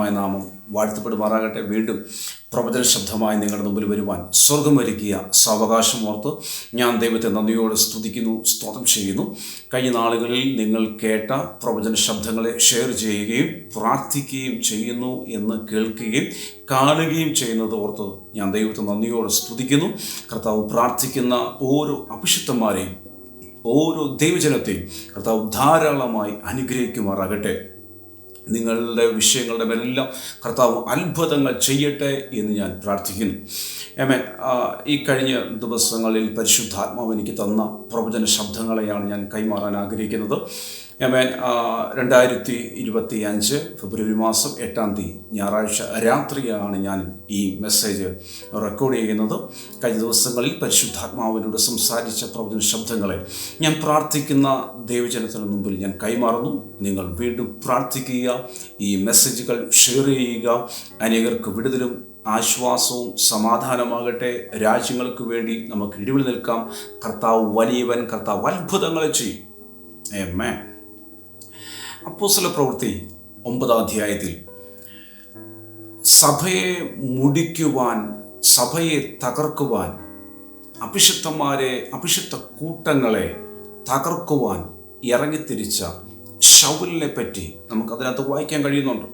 അതിപരിശുദ്ധമായ നാമം വാഴ്ത്തപ്പെടുമാറാകട്ടെ. വീണ്ടും പ്രവചന ശബ്ദമായി നിങ്ങളുടെ മുമ്പിൽ വരുവാൻ സ്വർഗം ഒരുക്കിയ സാവകാശം ഓർത്ത് ഞാൻ ദൈവത്തെ നന്ദിയോട് സ്തുതിക്കുന്നു സ്തോത്രം ചെയ്യുന്നു. കഴിഞ്ഞ നാളുകളിൽ നിങ്ങൾ കേട്ട പ്രവചന ശബ്ദങ്ങളെ ഷെയർ ചെയ്യുകയും പ്രാർത്ഥിക്കുകയും ചെയ്യുന്നു എന്ന് കേൾക്കുകയും കാണുകയും ചെയ്യുന്നത് ഓർത്ത് ഞാൻ ദൈവത്തെ നന്ദിയോട് സ്തുതിക്കുന്നു. കർത്താവ് പ്രാർത്ഥിക്കുന്ന ഓരോ അഭിഷിക്തന്മാരെയും ഓരോ ദൈവജനത്തെയും കർത്താവ് ധാരാളമായി അനുഗ്രഹിക്കുമാറാകട്ടെ. നിങ്ങളുടെ വിഷയങ്ങളുടെ മേലെല്ലാം കർത്താവ് അത്ഭുതങ്ങൾ ചെയ്യട്ടെ എന്ന് ഞാൻ പ്രാർത്ഥിക്കുന്നു. ഏമേൻ ഈ കഴിഞ്ഞ ദിവസങ്ങളിൽ പരിശുദ്ധാത്മാവ് എനിക്ക് തന്ന പ്രവചന ശബ്ദങ്ങളെയാണ് ഞാൻ കൈമാറാൻ ആഗ്രഹിക്കുന്നത്. ഏമേൻ ആ, രണ്ടായിരത്തി ഇരുപത്തി അഞ്ച് ഫെബ്രുവരി മാസം എട്ടാം തീയതി ഞായറാഴ്ച രാത്രിയാണ് ഞാൻ ഈ മെസ്സേജ് റെക്കോർഡ് ചെയ്യുന്നത്. കഴിഞ്ഞ ദിവസങ്ങളിൽ പരിശുദ്ധാത്മാവിനോട് സംസാരിച്ച പ്രവചന ശബ്ദങ്ങളെ ഞാൻ പ്രാർത്ഥിക്കുന്ന ദൈവജനത്തിന് മുമ്പിൽ ഞാൻ കൈമാറുന്നു. നിങ്ങൾ വീണ്ടും പ്രാർത്ഥിക്കുക ഈ മെസ്സേജുകൾ ഷെയർ ചെയ്യുക. അനേകർക്ക് വിടുതലും ആശ്വാസവും സമാധാനമാകട്ടെ. രാജ്യങ്ങൾക്ക് വേണ്ടി നമുക്ക് ഇടിവിൽ നിൽക്കാം. കർത്താവ് വലിയവൻ കർത്താവ് അത്ഭുതങ്ങളെ ചെയ്യും. ഏമേ അപ്പോസ്തല പ്രവൃത്തി ഒമ്പതാം അധ്യായത്തിൽ സഭയെ മുടിക്കുവാൻ സഭയെ തകർക്കുവാൻ അഭിഷിക്തന്മാരെ അഭിഷിക്ത കൂട്ടങ്ങളെ തകർക്കുവാൻ ഇറങ്ങിത്തിരിച്ച ഷൗലിനെ പറ്റി നമുക്ക് അതിനകത്ത് വായിക്കാൻ കഴിയുന്നുണ്ട്.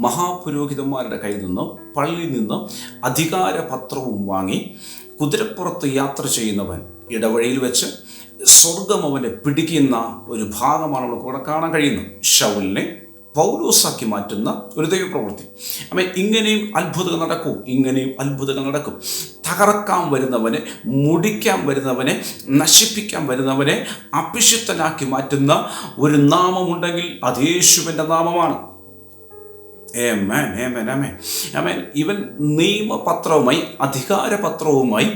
മഹാപുരോഹിതന്മാരുടെ കയ്യിൽ നിന്ന് പള്ളിയിൽ നിന്ന് അധികാരപത്രവും വാങ്ങി കുതിരപ്പുറത്ത് യാത്ര ചെയ്യുന്നവൻ ഇടവഴിയിൽ വെച്ച് സ്വർഗം അവനെ പിടിക്കുന്ന ഒരു ഭാഗമാണ് നമുക്ക് ഇവിടെ കാണാൻ കഴിയുന്നത് ഷൗലിനെ പൗലോസാക്കി മാറ്റുന്ന ഒരു ദൈവപ്രവൃത്തി അമ്മ ഇങ്ങനെയും അത്ഭുതങ്ങൾ നടക്കും ഇങ്ങനെയും അത്ഭുതങ്ങൾ നടക്കും തകർക്കാൻ വരുന്നവനെ മുടിക്കാൻ വരുന്നവനെ നശിപ്പിക്കാൻ വരുന്നവനെ അഭിഷിക്തനാക്കി മാറ്റുന്ന ഒരു നാമമുണ്ടെങ്കിൽ അത് യേശുവിന്റെ നാമമാണ് Amen, മേ amen. Amen. ഇവൻ നിയമപത്രവുമായി അധികാരപത്രവുമായി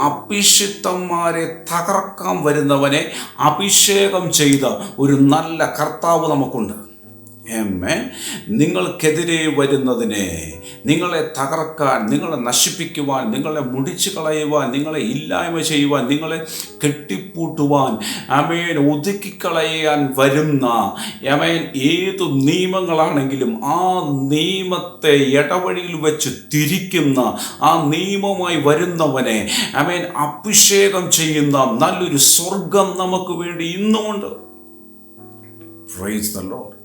അഭിഷിക്തന്മാരെ തകർക്കാൻ വരുന്നവനെ അഭിഷേകം ചെയ്ത ഒരു നല്ല കർത്താവ് നമുക്കുണ്ട്. ഏമേ നിങ്ങൾക്കെതിരെ വരുന്നതിനെ നിങ്ങളെ തകർക്കാൻ നിങ്ങളെ നശിപ്പിക്കുവാൻ നിങ്ങളെ മുടിച്ചു കളയുവാൻ നിങ്ങളെ ഇല്ലായ്മ ചെയ്യുവാൻ നിങ്ങളെ കെട്ടിപ്പൂട്ടുവാൻ അമേൻ ഒതുക്കിക്കളയാൻ വരുന്ന അമേൻ ഏതു നിയമങ്ങളാണെങ്കിലും ആ നിയമത്തെ ഇടവഴിയിൽ വെച്ച് തിരിക്കുന്ന ആ നിയമമായി വരുന്നവനെ അമേൻ അഭിഷേകം ചെയ്യുന്ന നല്ലൊരു സ്വർഗം നമുക്ക് വേണ്ടി ഇന്നുമുണ്ട്. പ്രൈസ് ദ ലോഡ്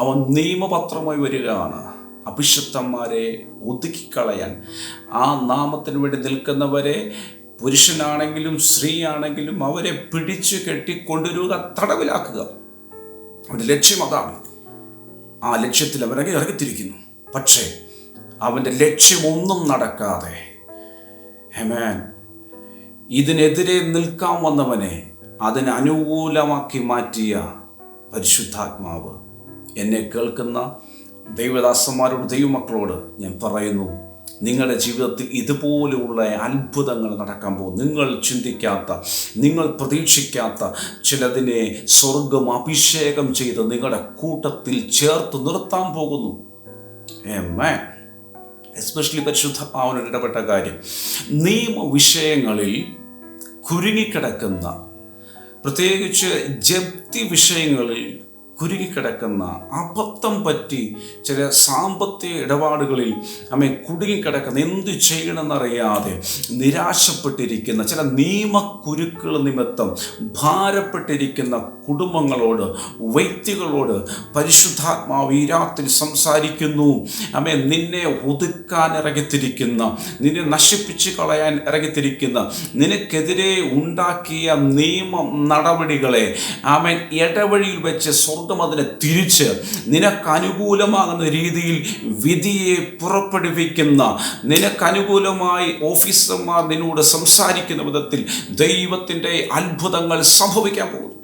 അവൻ നിയമപത്രമായി വരികയാണ്. അഭിഷക്തന്മാരെ ഒതുക്കിക്കളയാൻ. ആ നാമത്തിന് വേണ്ടി നിൽക്കുന്നവരെ പുരുഷനാണെങ്കിലും സ്ത്രീ ആണെങ്കിലും അവരെ പിടിച്ചു കെട്ടി കൊണ്ടുവരിക തടവിലാക്കുക. അവന്റെ ലക്ഷ്യം അതാണ്. ആ ലക്ഷ്യത്തിൽ അവരൊക്കെ ഇറങ്ങിത്തിരിക്കുന്നു. പക്ഷേ അവന്റെ ലക്ഷ്യമൊന്നും നടക്കാതെ ഹെമാൻ ഇതിനെതിരെ നിൽക്കാൻ വന്നവനെ അതിന് അനുകൂലമാക്കി മാറ്റിയ പരിശുദ്ധാത്മാവ് എന്നെ കേൾക്കുന്ന ദൈവദാസന്മാരോട് ദൈവമക്കളോട് ഞാൻ പറയുന്നു നിങ്ങളുടെ ജീവിതത്തിൽ ഇതുപോലെയുള്ള അത്ഭുതങ്ങൾ നടക്കാൻ പോകും നിങ്ങൾ ചിന്തിക്കാത്ത നിങ്ങൾ പ്രതീക്ഷിക്കാത്ത ചിലതിനെ സ്വർഗം അഭിഷേകം ചെയ്ത് നിങ്ങളുടെ കൂട്ടത്തിൽ ചേർത്ത് നിർത്താൻ പോകുന്നു. ഏമേ എസ്പെഷ്യലി പരിശുദ്ധ പാവനോട് ഇടപെട്ട കാര്യം നിയമ വിഷയങ്ങളിൽ കുരുങ്ങിക്കിടക്കുന്ന പ്രത്യേകിച്ച് ജപ്തി വിഷയങ്ങളിൽ കുരുങ്ങിക്കിടക്കുന്ന അബദ്ധം പറ്റി ചില സാമ്പത്തിക ഇടപാടുകളിൽ അമ്മ കുടുങ്ങിക്കിടക്കുന്ന എന്ത് ചെയ്യണമെന്നറിയാതെ നിരാശപ്പെട്ടിരിക്കുന്ന ചില നിയമക്കുരുക്കൾ നിമിത്തം ഭാരപ്പെട്ടിരിക്കുന്ന കുടുംബങ്ങളോട് വ്യക്തികളോട് പരിശുദ്ധാത്മാവ് ഈ രാത്രി സംസാരിക്കുന്നു. അമ്മ നിന്നെ ഒതുക്കാൻ ഇറങ്ങിത്തിരിക്കുന്ന നിന്നെ നശിപ്പിച്ച് കളയാൻ ഇറങ്ങിത്തിരിക്കുന്ന നിനക്കെതിരെ ഉണ്ടാക്കിയ നിയമ നടപടികളെ ആമേൻ ഇടവഴിയിൽ വെച്ച് സ്വർഗം അതിനെ തിരിച്ച് നിനക്ക് അനുകൂലമാകുന്ന രീതിയിൽ വിധിയെ പുറപ്പെടുവിക്കുന്ന നിനക്ക് അനുകൂലമായി ഓഫീസർമാർ നിന്നോട് സംസാരിക്കുന്ന വിധത്തിൽ ദൈവത്തിന്റെ അത്ഭുതങ്ങൾ സംഭവിക്കാൻ പോകുന്നു.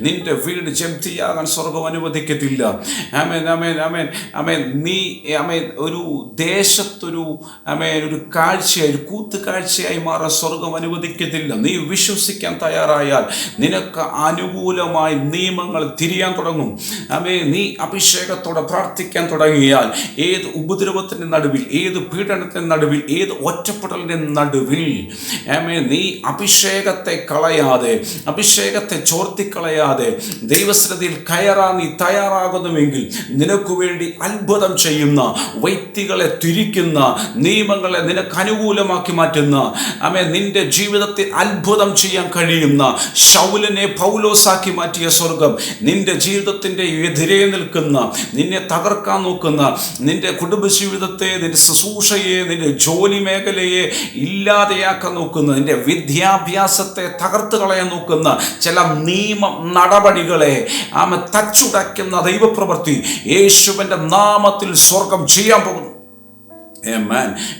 നിന്റെ വീട് ജപ്തിയാകാൻ സ്വർഗം അനുവദിക്കത്തില്ല. അമേൻ അമേൻ അമേൻ അമേൻ നീ അമേൻ ഒരു ദേശത്തൊരു അമേൻ ഒരു കാഴ്ചയായി ഒരു കൂത്ത് കാഴ്ചയായി മാറാൻ സ്വർഗം അനുവദിക്കത്തില്ല. നീ വിശ്വസിക്കാൻ തയ്യാറായാൽ നിനക്ക് അനുകൂലമായി നിയമങ്ങൾ തിരിയാൻ തുടങ്ങും. അമേ നീ അഭിഷേകത്തോടെ പ്രാർത്ഥിക്കാൻ തുടങ്ങിയാൽ ഏത് ഉപദ്രവത്തിന്റെ നടുവിൽ ഏത് പീഡനത്തിന്റെ നടുവിൽ ഏത് ഒറ്റപ്പെടലിന്റെ നടുവിൽ അമേ നീ അഭിഷേകത്തെ കളയാതെ അഭിഷേക അഭിഷേകത്തെ ചോർത്തിക്കളയാതെ ദൈവശ്രദ്ധയിൽ കയറാൻ നീ തയ്യാറാകുന്നുവെങ്കിൽ നിനക്ക് വേണ്ടി അത്ഭുതം ചെയ്യുന്ന വ്യക്തികളെ തിരിക്കുന്ന നിയമങ്ങളെ നിനക്ക് അനുകൂലമാക്കി മാറ്റുന്ന അമേ നിന്റെ ജീവിതത്തിൽ അത്ഭുതം ചെയ്യാൻ കഴിയുന്ന ശൗലിനെ പൗലോസാക്കി മാറ്റിയ സ്വർഗം നിന്റെ ജീവിതത്തിന്റെ എതിരെ നിൽക്കുന്ന നിന്നെ തകർക്കാൻ നോക്കുന്ന നിന്റെ കുടുംബജീവിതത്തെ നിന്റെ ശുശ്രൂഷയെ നിന്റെ ജോലി മേഖലയെ ഇല്ലാതെയാക്കാൻ നോക്കുന്ന നിന്റെ വിദ്യാഭ്യാസത്തെ തകർത്ത് കളയാൻ നോക്കുന്ന ചില നിയമ നടപടികളെ ആമ തച്ചുടയ്ക്കുന്ന ദൈവപ്രവൃത്തി. യേശുവിന്റെ നാമത്തിൽ സ്വർഗം ചെയ്യാൻ പോകുന്നു.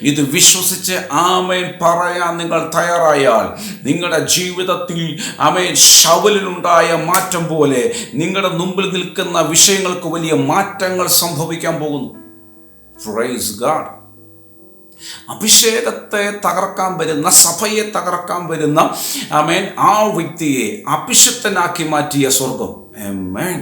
ഇത് വിശ്വസിച്ച് ആമേൻ പറയാൻ നിങ്ങൾ തയ്യാറായാൽ നിങ്ങളുടെ ജീവിതത്തിൽ ആമേൻ ശവലിലുണ്ടായ മാറ്റം പോലെ നിങ്ങളുടെ മുമ്പിൽ നിൽക്കുന്ന വിഷയങ്ങൾക്ക് വലിയ മാറ്റങ്ങൾ സംഭവിക്കാൻ പോകുന്നു. പ്രൈസ് ഗാഡ് അഭിഷേകത്തെ തകർക്കാൻ വരുന്ന സഭയെ തകർക്കാൻ വരുന്ന ആമേൻ ആ വ്യക്തിയെ അഭിഷിക്തനാക്കി മാറ്റിയ സ്വർഗം Amen.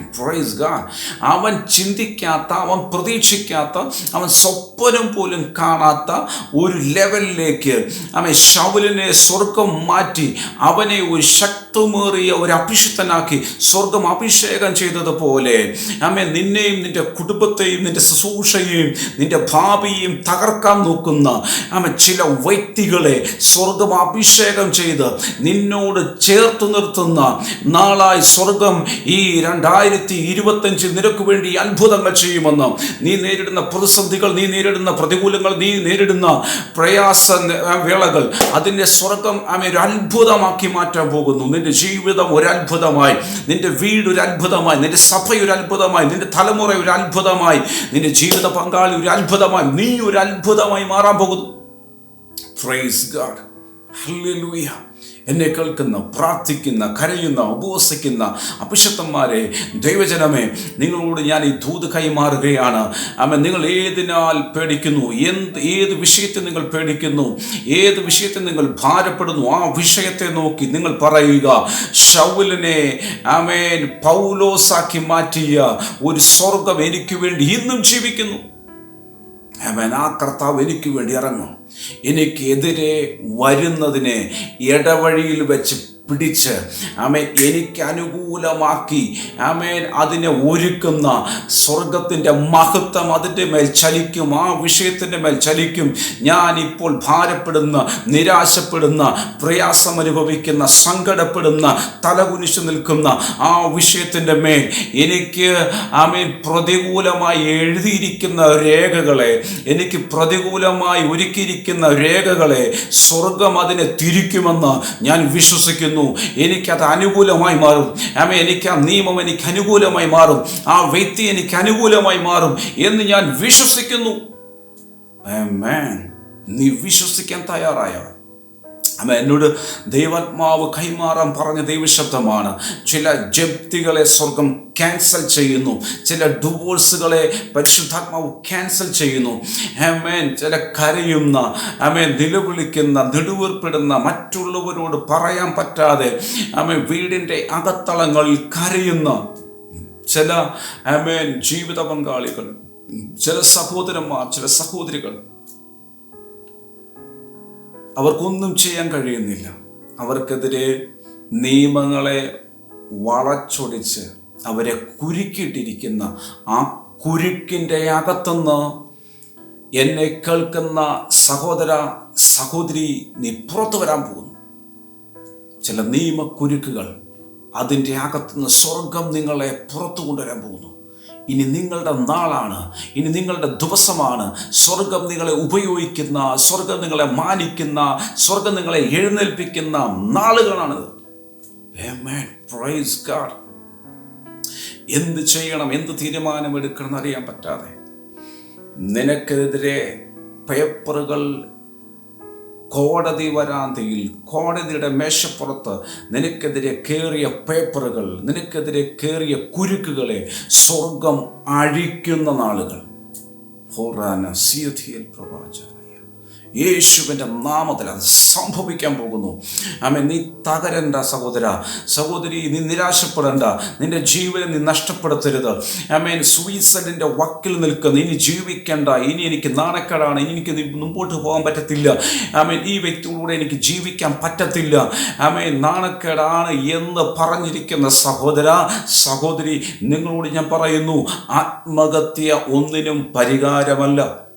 ഗാഡ്. അവൻ ചിന്തിക്കാത്ത അവൻ പ്രതീക്ഷിക്കാത്ത അവൻ സ്വപ്നം പോലും കാണാത്ത ഒരു ലെവലിലേക്ക് അവൻ ശൗലിനെ സ്വർഗം മാറ്റി അവനെ ഒരു ശക്തമേറിയ ഒരു അഭിഷിക്തനാക്കി സ്വർഗം അഭിഷേകം ചെയ്തതുപോലെ അമ്മ നിന്നെയും നിന്റെ കുടുംബത്തെയും നിന്റെ ശുശ്രൂഷയെയും നിന്റെ ഭാവിയെയും തകർക്കാൻ നോക്കുന്ന അമ്മ ചില വ്യക്തികളെ സ്വർഗം അഭിഷേകം ചെയ്ത് നിന്നോട് ചേർത്ത് നിർത്തുന്ന നാളായി സ്വർഗം ഈ രണ്ടായിരത്തി ഇരുപത്തഞ്ചിൽ നിനക്ക് വേണ്ടി അത്ഭുതങ്ങൾ ചെയ്യുമെന്ന്. നീ നേരിടുന്ന പ്രതിസന്ധികൾ നീ നേരിടുന്ന പ്രതികൂലങ്ങൾ നീ നേരിടുന്ന പ്രയാസ വേളകൾ അതിന്റെ സ്വർഗം ആമ ഒരു അത്ഭുതമാക്കി മാറ്റാൻ പോകുന്നു. നിന്റെ ജീവിതം ഒരു അത്ഭുതമായി നിന്റെ വീട് ഒരു അത്ഭുതമായി നിന്റെ സഭ ഒരു അത്ഭുതമായി നിന്റെ തലമുറ ഒരു അത്ഭുതമായി നിന്റെ ജീവിത പങ്കാളി ഒരു അത്ഭുതമായി നീ ഒരു അത്ഭുതമായി മാറാൻ പോകുന്നു. പ്രൈസ് ഗാഡ് ഹല്ലേലൂയ എന്നെ കേൾക്കുന്ന പ്രാർത്ഥിക്കുന്ന കരയുന്ന ഉപവസിക്കുന്ന അഭിഷത്തന്മാരെ ദൈവജനമേ നിങ്ങളോട് ഞാൻ ഈ ദൂത് കൈമാറുകയാണ്. അമ്മ നിങ്ങൾ ഏതിനാൽ പേടിക്കുന്നു? എന്ത് ഏത് വിഷയത്തെ നിങ്ങൾ പേടിക്കുന്നു? ഏത് വിഷയത്തെ നിങ്ങൾ ഭാരപ്പെടുന്നു? ആ വിഷയത്തെ നോക്കി നിങ്ങൾ പറയുക. ഷൗലിനെ ആമേൻ പൗലോസാക്കി മാറ്റിയ ഒരു സ്വർഗം എനിക്ക് വേണ്ടി ഇന്നും ജീവിക്കുന്നു. ആമേൻ. ആ കർത്താവ് എനിക്ക് വേണ്ടി ഇറങ്ങും. എനിക്കെതിരെ വരുന്നതിനെ ഇടവഴിയിൽ വെച്ച് പിടിച്ച് ആമേൻ എനിക്ക് അനുകൂലമാക്കി ആമേൻ അതിനെ ഒരുക്കുന്ന സ്വർഗത്തിന്റെ മഹത്വം അതിന്റെ മേൽ ചലിക്കും ആ വിഷയത്തിന്റെ മേൽ ചലിക്കും. ഞാൻ ഇപ്പോൾ ഭാരപ്പെടുന്ന നിരാശപ്പെടുന്ന പ്രയാസം അനുഭവിക്കുന്ന സങ്കടപ്പെടുന്ന തലകുനിച്ചു നിൽക്കുന്ന ആ വിഷയത്തിന്റെ മേൽ എനിക്ക് ആമേൻ പ്രതികൂലമായി എഴുതിയിരിക്കുന്ന രേഖകളെ എനിക്ക് പ്രതികൂലമായി ഒരുക്കിയിരിക്കുന്ന രേഖകളെ സ്വർഗം അതിനെ തിരിക്കുമെന്ന് ഞാൻ വിശ്വസിക്കുന്നു. എനിക്കത് അനുകൂലമായി മാറും. ആമ എനിക്ക് ആ നിയമം എനിക്ക് അനുകൂലമായി മാറും. ആ വ്യക്തി എനിക്ക് അനുകൂലമായി മാറും എന്ന് ഞാൻ വിശ്വസിക്കുന്നു. നീ വിശ്വസിക്കാൻ തയ്യാറായോ അമ്മ എന്നോട് ദൈവാത്മാവ് കൈമാറാൻ പറഞ്ഞ ദൈവശബ്ദമാണ്. ചില ജപ്തികളെ സ്വർഗം ക്യാൻസൽ ചെയ്യുന്നു. ചില ഡിവോഴ്സുകളെ പരിശുദ്ധാത്മാവ് ക്യാൻസൽ ചെയ്യുന്നു. അമേൻ ചില കരയുന്ന അമേൻ നിലവിളിക്കുന്ന നെടുവേർപ്പെടുന്ന മറ്റുള്ളവരോട് പറയാൻ പറ്റാതെ അമ്മ വീടിന്റെ അകത്തളങ്ങളിൽ കരയുന്ന ചില അമേൻ ജീവിത പങ്കാളികൾ ചില സഹോദരന്മാർ ചില സഹോദരികൾ അവർക്കൊന്നും ചെയ്യാൻ കഴിയുന്നില്ല. അവർക്കെതിരെ നിയമങ്ങളെ വളച്ചൊടിച്ച് അവരെ കുരുക്കിയിട്ടിരിക്കുന്ന ആ കുരുക്കിന്റെ അകത്തുനിന്ന് എന്നെ കേൾക്കുന്ന സഹോദര സഹോദരി നീ പുറത്തു വരാൻ പോകുന്നു. ചില നിയമക്കുരുക്കുകൾ അതിന്റെ അകത്തുനിന്ന് സ്വർഗം നിങ്ങളെ പുറത്തു കൊണ്ടുവരാൻ പോകുന്നു. ഇനി നിങ്ങളുടെ നാളാണ്. ഇനി നിങ്ങളുടെ ദിവസമാണ്. സ്വർഗം നിങ്ങളെ ഉപയോഗിക്കുന്ന സ്വർഗം നിങ്ങളെ മാനിക്കുന്ന സ്വർഗം നിങ്ങളെ എഴുന്നേൽപ്പിക്കുന്ന നാളുകളാണിത്. എന്ത് ചെയ്യണം? എന്ത് തീരുമാനമെടുക്കണം എന്നറിയാൻ പറ്റാതെ. നിനക്കെതിരെ പേപ്പറുകൾ കോടതി വരാന്തയിൽ കോടതിയുടെ മേശപ്പുറത്ത് നിനക്കെതിരെ കയറിയ പേപ്പറുകൾ നിനക്കെതിരെ കയറിയ കുരുക്കുകളെ സ്വർഗം അഴിക്കുന്ന നാളുകൾ. ഹോറാന സിയഥിയൽ പ്രവാചകയ യേശുവിന്റെ നാമത്തിൽ അത് സംഭവിക്കാൻ പോകുന്നു. ആമേ നീ തകരണ്ട സഹോദര. സഹോദരി നീ നിരാശപ്പെടേണ്ട. നിന്റെ ജീവനെ നീ നഷ്ടപ്പെടുത്തരുത്. ആമേൻ. സൂയിസൈഡിന്റെ വക്കിൽ നിൽക്കുന്ന ഇനി ജീവിക്കേണ്ട. ഇനി എനിക്ക് നാണക്കേടാണ്. ഇനി എനിക്ക് മുമ്പോട്ട് പോകാൻ പറ്റത്തില്ല. ആമേൻ. ഈ വ്യക്തിയോടെ എനിക്ക് ജീവിക്കാൻ പറ്റത്തില്ല. ആമേൻ. നാണക്കേടാണ് എന്ന് പറഞ്ഞിരിക്കുന്ന സഹോദര സഹോദരി നിങ്ങളോട് ഞാൻ പറയുന്നു ആത്മഹത്യ ഒന്നിനും പരിഹാരമല്ല.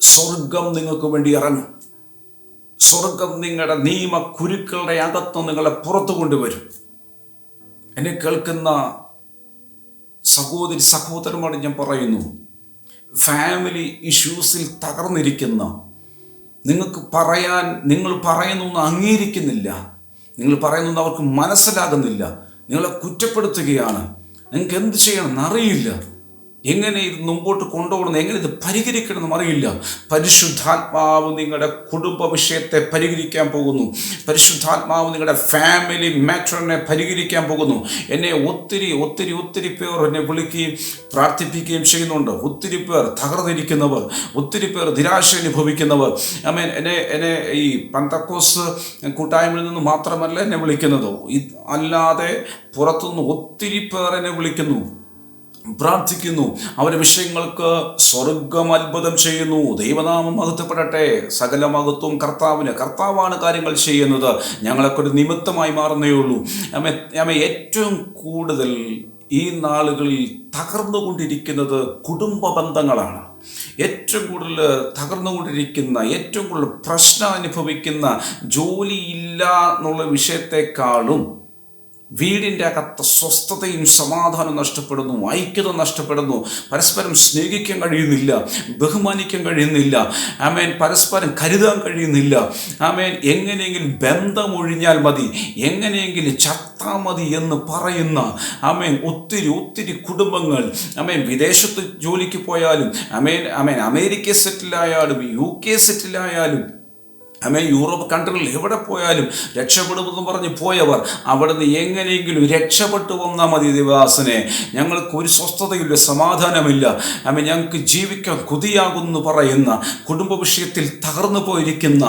സ്വർഗം നിങ്ങൾക്ക് വേണ്ടി ഇറങ്ങും. സ്വർഗം നിങ്ങളുടെ നിയമ കുരുക്കളുടെ അകത്ത് നിങ്ങളെ പുറത്തു കൊണ്ടുവരും. എന്നെ കേൾക്കുന്ന സഹോദരി സഹോദരന്മാർ ഞാൻ പറയുന്നു ഫാമിലി ഇഷ്യൂസിൽ തകർന്നിരിക്കുന്ന നിങ്ങൾക്ക് പറയാൻ നിങ്ങൾ പറയുന്നൊന്നും അംഗീകരിക്കുന്നില്ല. നിങ്ങൾ പറയുന്നൊന്നും അവർക്ക് മനസ്സിലാകുന്നില്ല. നിങ്ങളെ കുറ്റപ്പെടുത്തുകയാണ്. നിങ്ങൾക്ക് എന്ത് ചെയ്യണം എന്നറിയില്ല എങ്ങനെ ഇത് മുമ്പോട്ട് കൊണ്ടുപോകണം? എങ്ങനെ ഇത് പരിഹരിക്കണമെന്ന് അറിയില്ല. പരിശുദ്ധാത്മാവ് നിങ്ങളുടെ കുടുംബ വിഷയത്തെ പരിഹരിക്കാൻ പോകുന്നു. പരിശുദ്ധാത്മാവ് നിങ്ങളുടെ ഫാമിലി മാറ്ററിനെ പരിഹരിക്കാൻ പോകുന്നു. എന്നെ ഒത്തിരി ഒത്തിരി ഒത്തിരി പേർ എന്നെ വിളിക്കുകയും പ്രാർത്ഥിപ്പിക്കുകയും ചെയ്യുന്നുണ്ട്. ഒത്തിരി പേർ തകർന്നിരിക്കുന്നവർ ഒത്തിരി പേർ നിരാശ അനുഭവിക്കുന്നവർ ഐ മീൻ എന്നെ എന്നെ ഈ പന്തക്കോസ് കൂട്ടായ്മയിൽ നിന്ന് മാത്രമല്ല എന്നെ വിളിക്കുന്നത്. അല്ലാതെ പുറത്തുനിന്ന് ഒത്തിരി പേർ എന്നെ വിളിക്കുന്നു. പ്രാർത്ഥിക്കുന്നു. അവരുടെ വിഷയങ്ങൾക്ക് സ്വർഗം അത്ഭുതം ചെയ്യുന്നു. ദൈവനാമം മഹത്വപ്പെടട്ടെ. സകല മഹത്വം കർത്താവിന്. കർത്താവാണ് കാര്യങ്ങൾ ചെയ്യുന്നത്. ഞങ്ങളൊക്കെ ഒരു നിമിത്തമായി മാറുന്നേ ഉള്ളൂ. അമ്മ ഏറ്റവും കൂടുതൽ ഈ നാളുകളിൽ തകർന്നുകൊണ്ടിരിക്കുന്നത് കുടുംബ ബന്ധങ്ങളാണ്. ഏറ്റവും കൂടുതൽ തകർന്നുകൊണ്ടിരിക്കുന്ന ഏറ്റവും കൂടുതൽ പ്രശ്നം അനുഭവിക്കുന്ന ജോലിയില്ല എന്നുള്ള വിഷയത്തെക്കാളും വീടിന്റെ അകത്ത് സ്വസ്ഥതയും സമാധാനവും നഷ്ടപ്പെടുന്നു ഐക്യത നഷ്ടപ്പെടുന്നു. പരസ്പരം സ്നേഹിക്കാൻ കഴിയുന്നില്ല ബഹുമാനിക്കാൻ കഴിയുന്നില്ല. ആമേൻ. പരസ്പരം കരുതാൻ കഴിയുന്നില്ല. ആമേൻ. എങ്ങനെയെങ്കിലും ബന്ധമൊഴിഞ്ഞാൽ മതി. എങ്ങനെയെങ്കിലും ചത്താ മതി എന്ന് പറയുന്ന ആമേൻ ഒത്തിരി ഒത്തിരി കുടുംബങ്ങൾ. ആമേൻ. വിദേശത്ത് ജോലിക്ക് പോയാലും ആമേൻ ആമേൻ. അമേരിക്ക സെറ്റിലായാലും യു കെ സെറ്റിലായാലും അമേ യൂറോപ്പ് കൺട്രികളിൽ എവിടെ പോയാലും രക്ഷപ്പെടുമെന്ന് പറഞ്ഞ് പോയവർ അവിടുന്ന് എങ്ങനെയെങ്കിലും രക്ഷപ്പെട്ടു വന്നാൽ മതി ദേവദാസനെ ഞങ്ങൾക്ക് ഒരു സ്വസ്ഥതയില്ല സമാധാനമില്ല. അമേ ഞങ്ങൾക്ക് ജീവിക്കാൻ കൊതിയാകുന്നു പറയുന്ന കുടുംബ വിഷയത്തിൽ തകർന്നു പോയിരിക്കുന്ന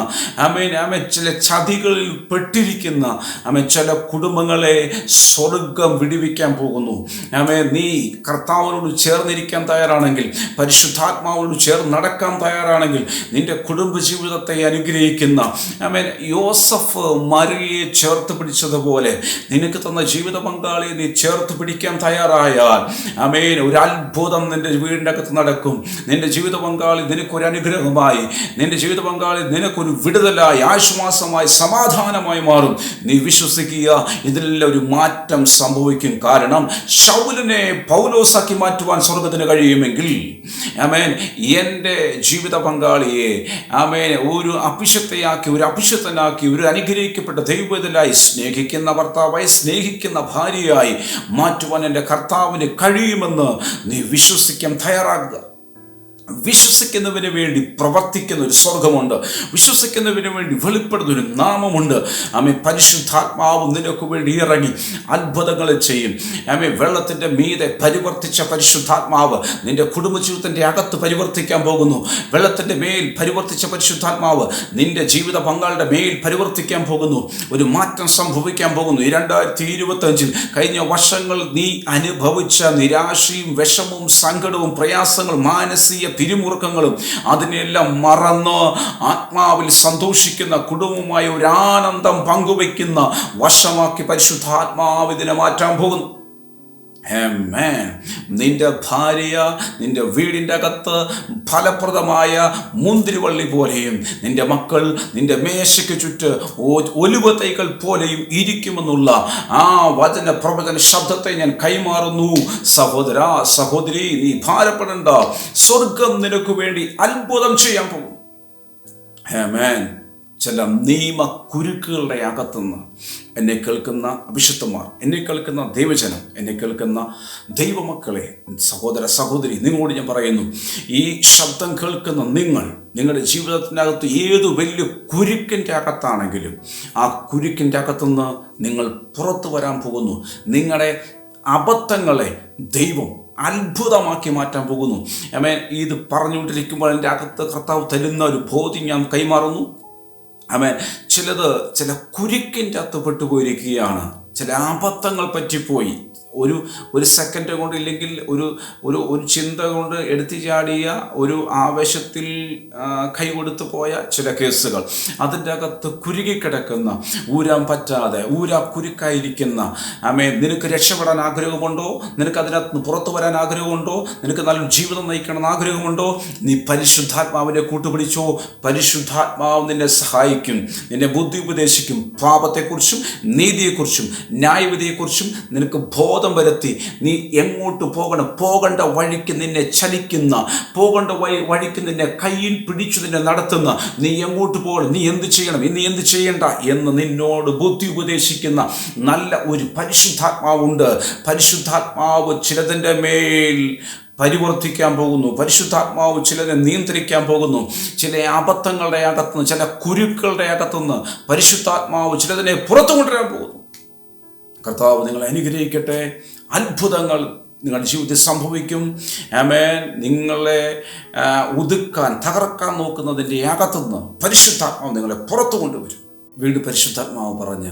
അമേൻ അമ്മ ചില ചതികളിൽ പെട്ടിരിക്കുന്ന അമ്മ ചില കുടുംബങ്ങളെ സ്വർഗം വിടിവിക്കാൻ പോകുന്നു. അമേ നീ കർത്താവിനോട് ചേർന്നിരിക്കാൻ തയ്യാറാണെങ്കിൽ പരിശുദ്ധാത്മാവിനോട് ചേർന്ന് നടക്കാൻ തയ്യാറാണെങ്കിൽ നിന്റെ കുടുംബ ജീവിതത്തെ അനുഗ്രഹിക്കും ജീവിക്കുന്ന ആമേൻ. യോസഫ് മറിയെ ചേർത്ത് പിടിച്ചതുപോലെ നിനക്ക് തന്ന ജീവിത പങ്കാളിയെ നീ ചേർത്ത് പിടിക്കാൻ തയ്യാറായാൽ ആമേൻ ഒരു അത്ഭുതം നിന്റെ വീടിന്റെ അകത്ത് നടക്കും. നിന്റെ ജീവിത പങ്കാളി നിനക്കൊരു അനുഗ്രഹമായി നിന്റെ ജീവിത പങ്കാളി നിനക്കൊരു വിടുതലായി ആശ്വാസമായി സമാധാനമായി മാറും. നീ വിശ്വസിക്കുക ഇതിലെല്ലാം ഒരു മാറ്റം സംഭവിക്കും. കാരണം ഷൗലിനെ പൗലോസാക്കി മാറ്റുവാൻ സ്വർഗത്തിന് കഴിയുമെങ്കിൽ ആമേൻ എന്റെ ജീവിത പങ്കാളിയെ ആമേൻ ഒരു അഭിഷക്ത അഭിഷിക്തയാക്കി ഒരു അഭിഷിക്തനാക്കി ഒരു അനുഗ്രഹിക്കപ്പെട്ട ദൈവത്തിലായി സ്നേഹിക്കുന്ന ഭർത്താവായി സ്നേഹിക്കുന്ന ഭാര്യയായി മാറ്റുവാൻ എന്റെ കർത്താവിന് കഴിയുമെന്ന് നീ വിശ്വസിക്കാൻ തയ്യാറാകുക. വിശ്വസിക്കുന്നതിന് വേണ്ടി പ്രവർത്തിക്കുന്ന ഒരു സ്വർഗമുണ്ട്. വിശ്വസിക്കുന്നവന് വേണ്ടി വെളിപ്പെടുന്ന ഒരു നാമമുണ്ട്. ആമേ പരിശുദ്ധാത്മാവ് നിനക്ക് വേണ്ടി ഇറങ്ങി അത്ഭുതങ്ങൾ ചെയ്യും. ആമേ വെള്ളത്തിന്റെ മീതെ പരിവർത്തിച്ച പരിശുദ്ധാത്മാവ് നിന്റെ കുടുംബജീവിതത്തിന്റെ അകത്ത് പരിവർത്തിക്കാൻ പോകുന്നു. വെള്ളത്തിന്റെ മേൽ പരിവർത്തിച്ച പരിശുദ്ധാത്മാവ് നിന്റെ ജീവിത പങ്കാളിയുടെ മേൽ പരിവർത്തിക്കാൻ പോകുന്നു. ഒരു മാറ്റം സംഭവിക്കാൻ പോകുന്നു. രണ്ടായിരത്തി ഇരുപത്തഞ്ചിൽ കഴിഞ്ഞ വർഷങ്ങൾ നീ അനുഭവിച്ച നിരാശയും വിഷമവും സങ്കടവും പ്രയാസങ്ങൾ മാനസിക പിരിമുറുക്കങ്ങളും അതിനെല്ലാം മറന്ന് ആത്മാവിൽ സന്തോഷിക്കുന്ന കുടുംബമായ ഒരു ആനന്ദം പങ്കുവയ്ക്കുന്ന വശമാക്കി പരിശുദ്ധാത്മാവിതിനെ മാറ്റാൻ പോകുന്നു. നിന്റെ ഭാര്യ നിന്റെ വീടിന്റെ അകത്ത് ഫലപ്രദമായ മുന്തിരിവള്ളി പോലെയും നിന്റെ മക്കൾ നിന്റെ മേശയ്ക്ക് ചുറ്റ് ഒലിവ തൈകൾ പോലെയും ഇരിക്കുമെന്നുള്ള ആ വചന പ്രവചന ശബ്ദത്തെ ഞാൻ കൈമാറുന്നു. സഹോദര സഹോദരി നീ ഭാരപ്പെടേണ്ട. സ്വർഗം നിനക്ക് വേണ്ടി അത്ഭുതം ചെയ്യാൻ പോകും ഹേമേൻ ചില നിയമ കുരുക്കുകളുടെ അകത്തുനിന്ന് എന്നെ കേൾക്കുന്ന അഭിഷിക്തന്മാർ എന്നെ കേൾക്കുന്ന ദൈവജനം എന്നെ കേൾക്കുന്ന ദൈവമക്കളെ സഹോദര സഹോദരി നിങ്ങളോട് ഞാൻ പറയുന്നു ഈ ശബ്ദം കേൾക്കുന്ന നിങ്ങൾ നിങ്ങളുടെ ജീവിതത്തിനകത്ത് ഏത് വലിയ കുരുക്കിന്റെ അകത്താണെങ്കിലും ആ കുരുക്കിന്റെ അകത്തുനിന്ന് നിങ്ങൾ പുറത്തു വരാൻ പോകുന്നു. നിങ്ങളുടെ അബദ്ധങ്ങളെ ദൈവം അത്ഭുതമാക്കി മാറ്റാൻ പോകുന്നു. അമേൻ ഇത് പറഞ്ഞുകൊണ്ടിരിക്കുമ്പോൾ എന്റെ അകത്ത് കർത്താവ് തരുന്ന ഒരു ബോധ്യം ഞാൻ കൈമാറുന്നു. അമേൻ ചിലത് ചില കുരുക്കിന്റെ അകത്ത് പെട്ടുപോയിരിക്കുകയാണ്. ചില അബദ്ധങ്ങൾ പറ്റിപ്പോയി. ഒരു ഒരു സെക്കൻഡ് കൊണ്ട് ഇല്ലെങ്കിൽ ഒരു ഒരു ഒരു ചിന്ത കൊണ്ട് എടുത്തു ചാടിയ ഒരു ആവേശത്തിൽ കൈകൊടുത്തു പോയ ചില കേസുകൾ. അതിന്റെ അകത്ത് കുരുകിക്കിടക്കുന്ന ഊരാൻ പറ്റാതെ ഊരാ കുരുക്കായിരിക്കുന്ന ആമേ നിനക്ക് രക്ഷപ്പെടാൻ ആഗ്രഹമുണ്ടോ? നിനക്ക് അതിനകത്ത് പുറത്തു വരാൻ ആഗ്രഹമുണ്ടോ? നിനക്ക് നല്ലൊരു ജീവിതം നയിക്കണമെന്ന് ആഗ്രഹമുണ്ടോ? നീ പരിശുദ്ധാത്മാവിനെ കൂട്ടുപിടിച്ചോ? പരിശുദ്ധാത്മാവ് നിന്നെ സഹായിക്കും. നിന്നെ ബുദ്ധി ഉപദേശിക്കും. പാപത്തെക്കുറിച്ചും നീതിയെക്കുറിച്ചും ന്യായവിധിയെക്കുറിച്ചും നിനക്ക് ബോധം വരുത്തി നീ എങ്ങോട്ട് പോകണം? പോകേണ്ട വഴിക്ക് നിന്നെ ചലിക്കുന്ന പോകേണ്ട വഴി വഴിക്ക് നിന്നെ കയ്യിൽ പിടിച്ചു നിന്നെ നടത്തുന്ന നീ എങ്ങോട്ട് പോകണം? നീ എന്ത് ചെയ്യണം? ഇനി എന്ത് ചെയ്യണ്ട? എന്ന് നിന്നോട് ബുദ്ധി ഉപദേശിക്കുന്ന നല്ല ഒരു പരിശുദ്ധാത്മാവുണ്ട്. പരിശുദ്ധാത്മാവ് ചിലതിന്റെ മേൽ പരിവർത്തിക്കാൻ പോകുന്നു. പരിശുദ്ധാത്മാവ് ചിലരെ നിയന്ത്രിക്കാൻ പോകുന്നു. ചില അബദ്ധങ്ങളുടെ അകത്തുനിന്ന് ചില കുരുക്കളുടെ അകത്തുനിന്ന് പരിശുദ്ധാത്മാവ് ചിലതിനെ പുറത്തു കൊണ്ടുവരാൻ പോകുന്നു. കർത്താവ് നിങ്ങളെ അനുഗ്രഹിക്കട്ടെ. അത്ഭുതങ്ങൾ നിങ്ങളുടെ ജീവിതത്തിൽ സംഭവിക്കും. ആമേൻ. നിങ്ങളെ ഒതുക്കാൻ തകർക്കാൻ നോക്കുന്നതിന്റെ അകത്തുനിന്ന് പരിശുദ്ധാത്മാവ് നിങ്ങളെ പുറത്തു കൊണ്ടുവരും. വീണ്ടും പരിശുദ്ധാത്മാവ് പറഞ്ഞ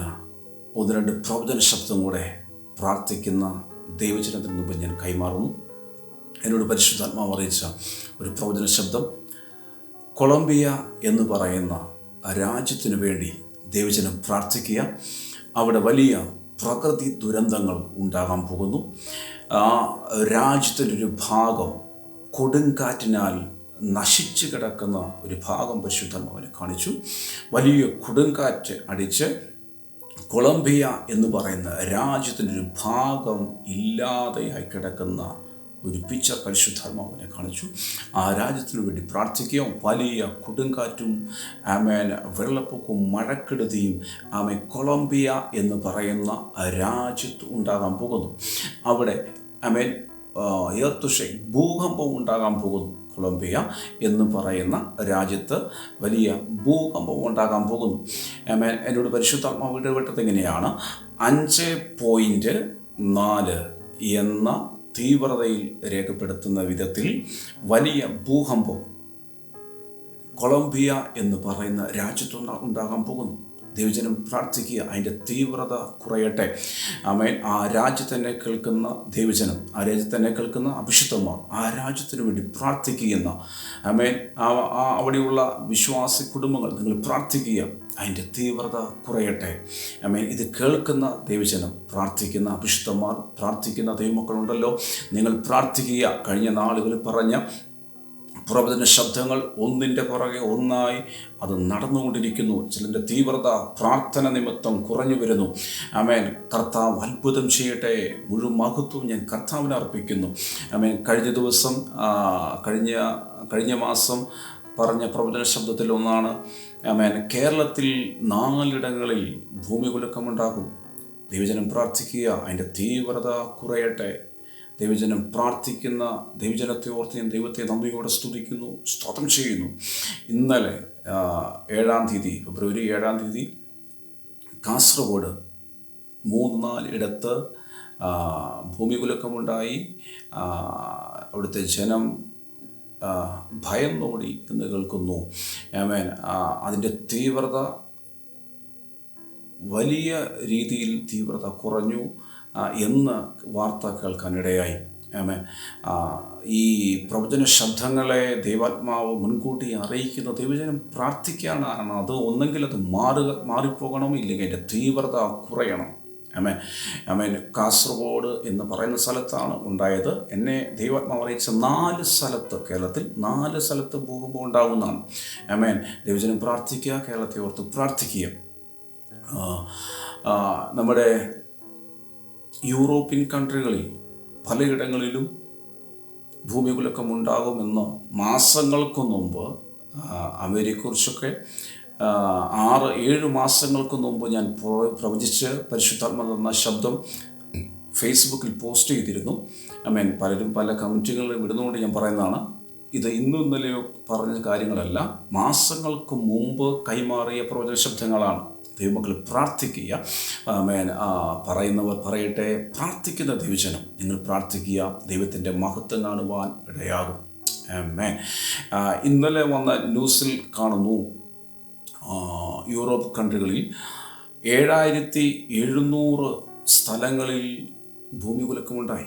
ഒന്ന് രണ്ട് പ്രവചന ശബ്ദം കൂടെ പ്രാർത്ഥിക്കുന്ന ദൈവചനത്തിന് മുമ്പ് ഞാൻ കൈമാറുന്നു. എന്നോട് പരിശുദ്ധാത്മാവ് അറിയിച്ച ഒരു പ്രവചന ശബ്ദം. കൊളംബിയ എന്ന് പറയുന്ന രാജ്യത്തിനു വേണ്ടി ദൈവജനം പ്രാർത്ഥിക്കുക. അവിടെ വലിയ പ്രകൃതി ദുരന്തങ്ങൾ ഉണ്ടാകാൻ പോകുന്നു. രാജ്യത്തിന്റെ ഒരു ഭാഗം കൊടുങ്കാറ്റിനാൽ നശിച്ചു കിടക്കുന്ന ഒരു ഭാഗം പരിശുദ്ധമാവന് കാണിച്ചു. വലിയ കൊടുങ്കാറ്റ് അടിച്ച് കൊളംബിയ എന്ന് പറയുന്ന രാജ്യത്തിന്റെ ഒരു ഭാഗം ഇല്ലാതെയായി കിടക്കുന്ന ഒരു പിക്ചർ പരിശുദ്ധാത്മാവിനെ കാണിച്ചു. ആ രാജ്യത്തിനു വേണ്ടി പ്രാർത്ഥിക്കുകയും വലിയ കൊടുങ്കാറ്റും ആമേൻ വെള്ളപ്പൊക്കവും മഴക്കെടുതിയും ആമേ കൊളംബിയ എന്ന് പറയുന്ന രാജ്യത്ത് ഉണ്ടാകാൻ പോകുന്നു. അവിടെ ആമേൻ ഏർത്തുഷൈ ഭൂകമ്പം ഉണ്ടാകാൻ പോകുന്നു. കൊളംബിയ എന്ന് പറയുന്ന രാജ്യത്ത് വലിയ ഭൂകമ്പം ഉണ്ടാകാൻ പോകുന്നു. എന്നോട് പരിശുദ്ധാത്മാവ് ഇടപെട്ടത് എങ്ങനെയാണ്? അഞ്ച് പോയിന്റ് നാല് എന്ന തീവ്രതയിൽ രേഖപ്പെടുത്തുന്ന വിധത്തിൽ വലിയ ഭൂകമ്പം കൊളംബിയ എന്ന് പറയുന്ന രാജ്യത്തുണ്ടാകാൻ പോകുന്നു. ദൈവജനം പ്രാർത്ഥിക്കുക. അതിന്റെ തീവ്രത കുറയട്ടെ. അമേൻ ആ രാജ്യത്തന്നെ കേൾക്കുന്ന ദൈവജനം ആ രാജ്യത്തന്നെ കേൾക്കുന്ന അഭിഷിക്തന്മാർ ആ രാജ്യത്തിന് വേണ്ടി പ്രാർത്ഥിക്കുന്ന അമേൻ ആ അവിടെയുള്ള വിശ്വാസി കുടുംബങ്ങൾ നിങ്ങൾ പ്രാർത്ഥിക്കുക. അതിന്റെ തീവ്രത കുറയട്ടെ. അമേൻ ഇത് കേൾക്കുന്ന ദൈവജനം പ്രാർത്ഥിക്കുന്ന അഭിഷിക്തന്മാർ പ്രാർത്ഥിക്കുന്ന ദൈവമക്കളുണ്ടല്ലോ. നിങ്ങൾ പ്രാർത്ഥിക്കുക. കഴിഞ്ഞ നാളുകളിൽ പറഞ്ഞ പ്രവചന ശബ്ദങ്ങൾ ഒന്നിന്റെ പുറകെ ഒന്നായി അത് നടന്നുകൊണ്ടിരിക്കുന്നു. ചിലന്റെ തീവ്രത പ്രാർത്ഥന നിമിത്തം കുറഞ്ഞു വരുന്നു. അമേൻ കർത്താവ് അത്ഭുതം ചെയ്യട്ടെ. മുഴുവൻ മഹത്വം ഞാൻ കർത്താവിനെ അർപ്പിക്കുന്നു. അമേൻ കഴിഞ്ഞ ദിവസം കഴിഞ്ഞ കഴിഞ്ഞ മാസം പറഞ്ഞ പ്രവചന ശബ്ദത്തിൽ ഒന്നാണ് അമേൻ കേരളത്തിൽ നാലിടങ്ങളിൽ ഭൂമി കുലുക്കമുണ്ടാകും ദൈവജനം പ്രാർത്ഥിക്കുക. അതിന്റെ തീവ്രത കുറയട്ടെ. ദൈവജനം പ്രാർത്ഥിക്കുന്ന ദൈവജനത്തെ ഓർത്ത് ഞാൻ ദൈവത്തെ നന്ദിയോടെ സ്തുതിക്കുന്നു സ്തോത്രം ചെയ്യുന്നു. ഇന്നലെ ഏഴാം തീയതി ഫെബ്രുവരി ഏഴാം തീയതി കാസർഗോഡ് മൂന്ന് നാല് ഇടത്ത് ആ, ഭൂമികുലുക്കമുണ്ടായി. ആ, അവിടുത്തെ ജനം ഭയം നോടി എന്ന് കേൾക്കുന്നു. ആമേൻ. അതിന്റെ തീവ്രത വലിയ രീതിയിൽ തീവ്രത കുറഞ്ഞു. എന്ന് വാർത്ത കേൾക്കാനിടയായി ആമേ. ഈ പ്രവചന ശബ്ദങ്ങളെ ദൈവാത്മാവ് മുൻകൂട്ടി അറിയിക്കുന്ന. ദൈവജനം പ്രാർത്ഥിക്കാനാണ് അത് ഒന്നെങ്കിൽ അത് മാറുക മാറിപ്പോകണം ഇല്ലെങ്കിൽ അതിന്റെ തീവ്രത കുറയണം. അമേൻ അമേൻ കാസർഗോഡ് എന്ന് പറയുന്ന സ്ഥലത്താണ് ഉണ്ടായത്. എന്നെ ദൈവാത്മാവ് അറിയിച്ച നാല് സ്ഥലത്ത് കേരളത്തിൽ നാല് സ്ഥലത്ത് ഭൂകമ്പം ഉണ്ടാകുന്നതാണ് അമേൻ ദൈവജനം പ്രാർത്ഥിക്കുക കേരളത്തെ ഓർത്ത് പ്രാർത്ഥിക്കുക. നമ്മുടെ യൂറോപ്യൻ കൺട്രികളിൽ പലയിടങ്ങളിലും ഭൂമികുലക്കമുണ്ടാകുമെന്ന് മാസങ്ങൾക്ക് മുമ്പ് അവരെക്കുറിച്ചൊക്കെ ആറ് ഏഴ് മാസങ്ങൾക്ക് മുമ്പ് ഞാൻ പ്രവചിച്ച് പരിശുദ്ധാത്മ തന്ന ശബ്ദം ഫേസ്ബുക്കിൽ പോസ്റ്റ് ചെയ്തിരുന്നു. ഐ മീൻ പലരും പല കമന്റുകളിൽ വിടുന്നതുകൊണ്ട് ഞാൻ പറയുന്നതാണ് ഇത് ഇന്നും ഇന്നലെയോ പറഞ്ഞ കാര്യങ്ങളല്ല. മാസങ്ങൾക്ക് മുമ്പ് കൈമാറിയ പ്രവചന ശബ്ദങ്ങളാണ്. ദൈവമക്കൾ പ്രാർത്ഥിക്കുക. മേൻ പറയുന്നവർ പറയട്ടെ. പ്രാർത്ഥിക്കുന്ന ദൈവജനം. നിങ്ങൾ പ്രാർത്ഥിക്കുക. ദൈവത്തിന്റെ മഹത്വം കാണുവാൻ ഇടയാകും. മേൻ ഇന്നലെ വന്ന ന്യൂസിൽ കാണുന്നു യൂറോപ്പ് കൺട്രികളിൽ ഏഴായിരത്തി എഴുന്നൂറ് സ്ഥലങ്ങളിൽ ഭൂമി കുലക്കമുണ്ടായി.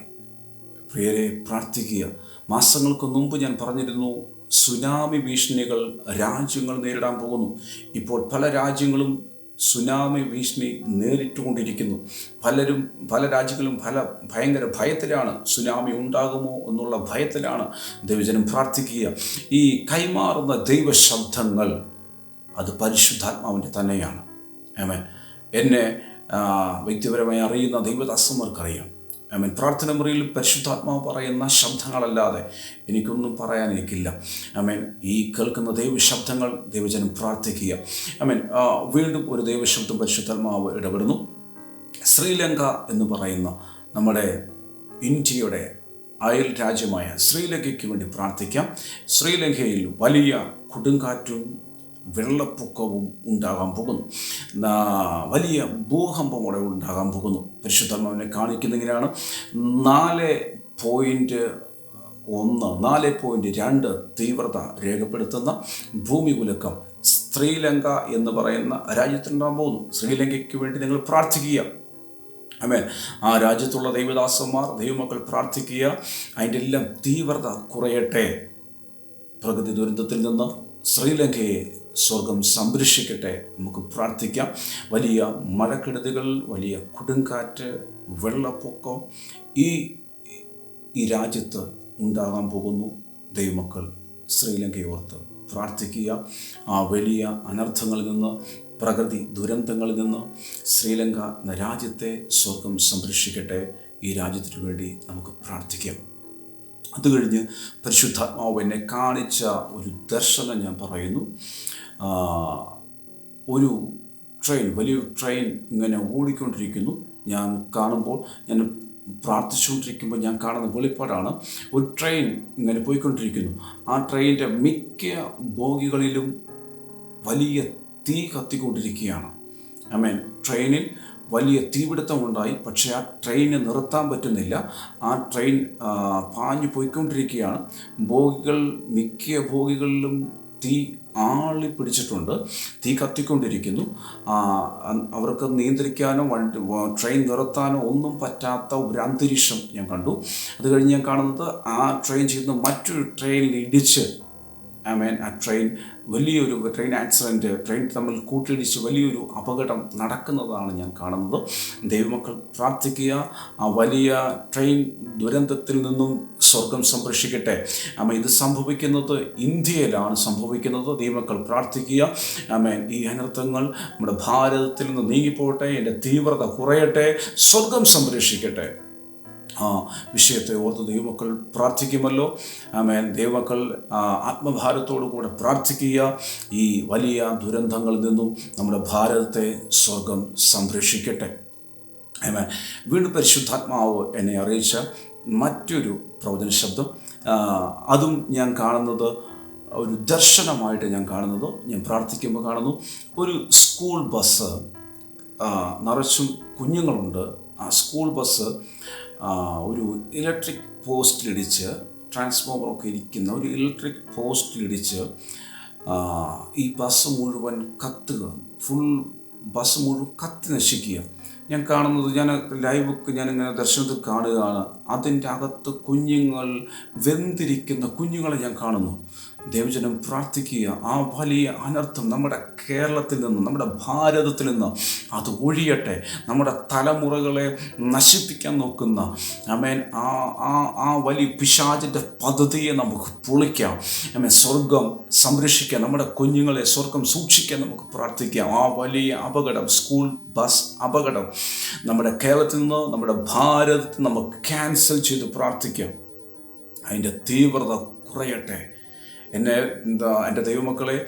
പ്രിയരെ പ്രാർത്ഥിക്കുക. മാസങ്ങൾക്ക് മുമ്പ് ഞാൻ പറഞ്ഞിരുന്നു സുനാമി ഭീഷണികൾ രാജ്യങ്ങൾ നേരിടാൻ പോകുന്നു. ഇപ്പോൾ പല രാജ്യങ്ങളും സുനാമി ഭീഷണി നേരിട്ടുകൊണ്ടിരിക്കുന്നു. പലരും പല രാജ്യങ്ങളും പല ഭയങ്കര ഭയത്തിലാണ് സുനാമി ഉണ്ടാകുമോ എന്നുള്ള ഭയത്തിലാണ് ദൈവജനം പ്രാർത്ഥിക്കുക. ഈ കൈമാറുന്ന ദൈവശബ്ദങ്ങൾ അത് പരിശുദ്ധാത്മാവിന്റെ തന്നെയാണ്. എന്നെ വ്യക്തിപരമായി അറിയുന്ന ദൈവദാസന്മാർക്കറിയാം. ആമേൻ. പ്രാർത്ഥന മുറിയിൽ പരിശുദ്ധാത്മാവ് പറയുന്ന ശബ്ദങ്ങളല്ലാതെ എനിക്കൊന്നും പറയാൻ എനിക്കില്ല മീൻ ഈ കേൾക്കുന്ന ദൈവശബ്ദങ്ങൾ ദൈവജനം പ്രാർത്ഥിക്കുക. ഐ മീൻ വീണ്ടും ഒരു ദൈവശബ്ദം പരിശുദ്ധാത്മാവ് ഇടപെടുന്നു. ശ്രീലങ്ക എന്ന് പറയുന്ന നമ്മുടെ ഇന്ത്യയുടെ അയൽ രാജ്യമായ ശ്രീലങ്കയ്ക്ക് വേണ്ടി പ്രാർത്ഥിക്കാം. ശ്രീലങ്കയിൽ വലിയ കൊടുങ്കാറ്റും വെള്ളപ്പൊക്കവും ഉണ്ടാകാൻ പോകുന്നു. വലിയ ഭൂകമ്പം അവിടെ ഉണ്ടാകാൻ പോകുന്നു. പരിശുദ്ധാത്മാവിനെ കാണിക്കുന്നെങ്കിലാണ് നാല് പോയിന്റ് ഒന്ന് നാല് പോയിന്റ് രണ്ട് തീവ്രത രേഖപ്പെടുത്തുന്ന ഭൂമി കുലുക്കം ശ്രീലങ്ക എന്ന് പറയുന്ന രാജ്യത്തുണ്ടാകാൻ പോകുന്നു. ശ്രീലങ്കയ്ക്ക് വേണ്ടി നിങ്ങൾ പ്രാർത്ഥിക്കുക. അമേ ആ രാജ്യത്തുള്ള ദൈവദാസന്മാർ ദൈവമക്കൾ പ്രാർത്ഥിക്കുക. അതിന്റെ എല്ലാം തീവ്രത കുറയട്ടെ. പ്രകൃതി ദുരന്തത്തിൽ നിന്ന് ശ്രീലങ്കയെ സ്വർഗം സംരക്ഷിക്കട്ടെ. നമുക്ക് പ്രാർത്ഥിക്കാം. വലിയ മഴക്കെടുതികൾ വലിയ കൊടുങ്കാറ്റ് വെള്ളപ്പൊക്കം ഈ ഈ രാജ്യത്ത് ഉണ്ടാകാൻ പോകുന്നു. ദൈവമക്കൾ ശ്രീലങ്കയോർത്ത് പ്രാർത്ഥിക്കുക. ആ വലിയ അനർത്ഥങ്ങളിൽ നിന്ന് പ്രകൃതി ദുരന്തങ്ങളിൽ നിന്ന് ശ്രീലങ്ക എന്ന രാജ്യത്തെ സ്വർഗം സംരക്ഷിക്കട്ടെ. ഈ രാജ്യത്തിനു വേണ്ടി നമുക്ക് പ്രാർത്ഥിക്കാം. അത് കഴിഞ്ഞ് പരിശുദ്ധാത്മാവ് എന്നെ കാണിച്ച ഒരു ദർശനം ഞാൻ പറയുന്നു. ഒരു ട്രെയിൻ വലിയൊരു ട്രെയിൻ ഇങ്ങനെ ഓടിക്കൊണ്ടിരിക്കുന്നു. ഞാൻ കാണുമ്പോൾ ഞാൻ പ്രാർത്ഥിച്ചുകൊണ്ടിരിക്കുമ്പോൾ ഞാൻ കാണുന്ന വെളിപ്പാടാണ്. ഒരു ട്രെയിൻ ഇങ്ങനെ പോയിക്കൊണ്ടിരിക്കുന്നു. ആ ട്രെയിനിന്റെ മിക്ക ബോഗികളിലും വലിയ തീ കത്തിക്കൊണ്ടിരിക്കുകയാണ്. ഐ മീൻ ട്രെയിനിൽ വലിയ തീപിടുത്തമുണ്ടായി പക്ഷേ ആ ട്രെയിനെ നിർത്താൻ പറ്റുന്നില്ല. ആ ട്രെയിൻ പാഞ്ഞു പോയിക്കൊണ്ടിരിക്കുകയാണ്. ബോഗികൾ മിക്ക ബോഗികളിലും തീ ആളി പിടിച്ചിട്ടുണ്ട്. തീ കത്തിക്കൊണ്ടിരിക്കുന്നു. അവർക്ക് നിയന്ത്രിക്കാനോ വണ്ടി ട്രെയിൻ നിർത്താനോ ഒന്നും പറ്റാത്ത ഒരു അന്തരീക്ഷം ഞാൻ കണ്ടു. അത് കഴിഞ്ഞ് ഞാൻ കാണുന്നത് ആ ട്രെയിൻ ചെയ്യുന്ന മറ്റൊരു ട്രെയിനിൽ ഇടിച്ച് ഐ മീൻ ആ ട്രെയിൻ വലിയൊരു ട്രെയിൻ ആക്സിഡന്റ് ട്രെയിൻ തമ്മിൽ കൂട്ടിയിടിച്ച് വലിയൊരു അപകടം നടക്കുന്നതാണ് ഞാൻ കാണുന്നത്. ദൈവമക്കൾ പ്രാർത്ഥിക്കുക. ആ വലിയ ട്രെയിൻ ദുരന്തത്തിൽ നിന്നും സ്വർഗം സംരക്ഷിക്കട്ടെ. അമ്മ ഇത് സംഭവിക്കുന്നത് ഇന്ത്യയിലാണ് സംഭവിക്കുന്നത്. ദൈവക്കൾ പ്രാർത്ഥിക്കുക. അമ്മ ഈ അനർത്ഥങ്ങൾ നമ്മുടെ ഭാരതത്തിൽ നിന്ന് നീങ്ങിപ്പോട്ടെ എന്റെ തീവ്രത കുറയട്ടെ. സ്വർഗം സംരക്ഷിക്കട്ടെ. ആ വിഷയത്തെ ഓർത്ത് ദൈവമക്കൾ പ്രാർത്ഥിക്കുമല്ലോ. ആമേൻ. ദൈവമക്കൾ ആത്മഭാരത്തോടു കൂടെ പ്രാർത്ഥിക്കുക. ഈ വലിയ ദുരന്തങ്ങളിൽ നിന്നും നമ്മുടെ ഭാരതത്തെ സ്വർഗം സംരക്ഷിക്കട്ടെ. ആമേൻ. വീണ്ടും പരിശുദ്ധാത്മാവ് എന്നെ അറിയിച്ച മറ്റൊരു പ്രവചന ശബ്ദം അതും ഞാൻ കാണുന്നത് ഒരു ദർശനമായിട്ട് ഞാൻ കാണുന്നത് ഞാൻ പ്രാർത്ഥിക്കുമ്പോൾ കാണുന്നു. ഒരു സ്കൂൾ ബസ് നിറച്ചും കുഞ്ഞുങ്ങളുണ്ട്. ആ സ്കൂൾ ബസ് ഒരു ഇലക്ട്രിക് പോസ്റ്റിലിടിച്ച് ട്രാൻസ്ഫോമറൊക്കെ ഇരിക്കുന്ന ഒരു ഇലക്ട്രിക് പോസ്റ്റിലിടിച്ച് ഈ ബസ് മുഴുവൻ കത്തുക ഫുൾ ബസ് മുഴുവൻ കത്തി നശിക്കുക. ഞാൻ കാണുന്നത് ഞാൻ ലൈവ് ഞാൻ ഇങ്ങനെ ദർശനത്തിൽ കാണുകയാണ്. അതിന്റെ അകത്ത് കുഞ്ഞുങ്ങൾ വെന്തിരിക്കുന്ന കുഞ്ഞുങ്ങളെ ഞാൻ കാണുന്നു. ദൈവജനം പ്രാർത്ഥിക്കുക. ആ വലിയ അനർത്ഥം നമ്മുടെ കേരളത്തിൽ നിന്ന് നമ്മുടെ ഭാരതത്തിൽ നിന്ന് അത് ഒഴിയട്ടെ. നമ്മുടെ തലമുറകളെ നശിപ്പിക്കാൻ നോക്കുന്ന അമേൻ ആ ആ ആ വലിയ പിശാചിന്റെ പദ്ധതിയെ നമുക്ക് പൊളിക്കാം. അമേൻ സ്വർഗം സംരക്ഷിക്കാൻ നമ്മുടെ കുഞ്ഞുങ്ങളെ സ്വർഗം സൂക്ഷിക്കാൻ നമുക്ക് പ്രാർത്ഥിക്കാം. ആ വലിയ അപകടം സ്കൂൾ ബസ് അപകടം നമ്മുടെ കേരളത്തിൽ നിന്ന് നമ്മുടെ ഭാരതത്തിൽ നമുക്ക് ക്യാൻസൽ ചെയ്ത് പ്രാർത്ഥിക്കാം. അതിന്റെ തീവ്രത കുറയട്ടെ. എന്നെ എന്താ എന്റെ ദൈവമക്കളെ